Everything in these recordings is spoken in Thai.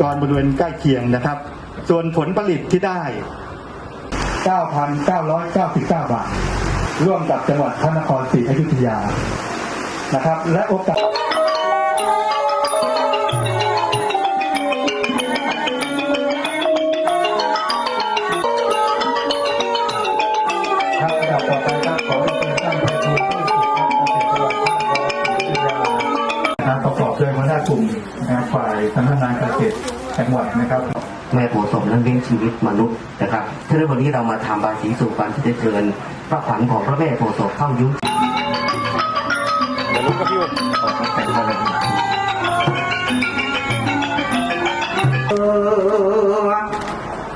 กรบริเวณใกล้เคียงนะครับ ส่วนผลผลิตที่ได้ 9,999 บาท ร่วมกับจังหวัดพระนครศรีอยุธยานะครับ และโอกาส กลุ่มนะครับฝ่ายพัฒนาเกษตรจังหวัดนะครับแม่โพธิ์ศพนั้นเลี้ยงชีวิตมนุษย์นะครับถ้าในวันนี้เรามาทำบายสีสู่ฟันที่จะเชิญพระขวัญของพระแม่โพธิ์ศพเข้ายุ้ง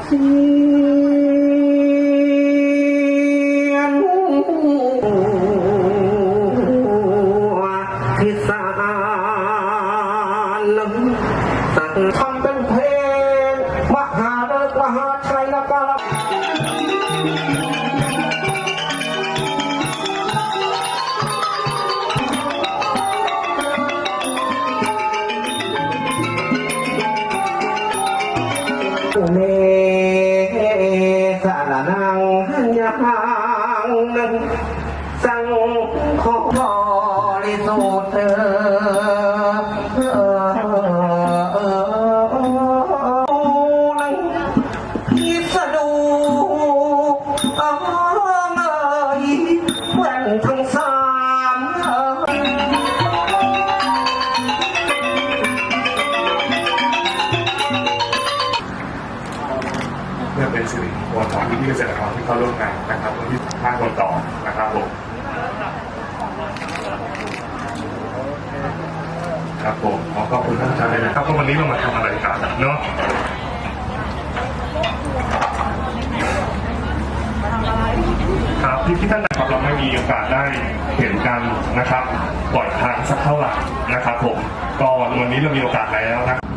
เสียารตัดทำเป็นเพลง มหาเลิกมหาชัยล้วก็รับเมสารนังยังสังขอบริสุทธิ์ เอ่ยแว่นทั้งสามเอ่ยเพื่อเป็นสิริมงคลของพี่ๆเกษตรกรที่เข้าร่วมงานนะครับวันที่ห้าคนต่อนะครับผมครับผมขอขอบคุณท่านอาจารย์เลยนะครับว่าวันนี้เรามาทำอะไรกันเนาะครับที่ที่ ท่านนะครับเราไม่มีโอกาสได้เห็นกันนะครับปล่อยทางสักเท่าไหร่นะครับผมก็วันนี้เรามีโอกาสแล้วนะครับ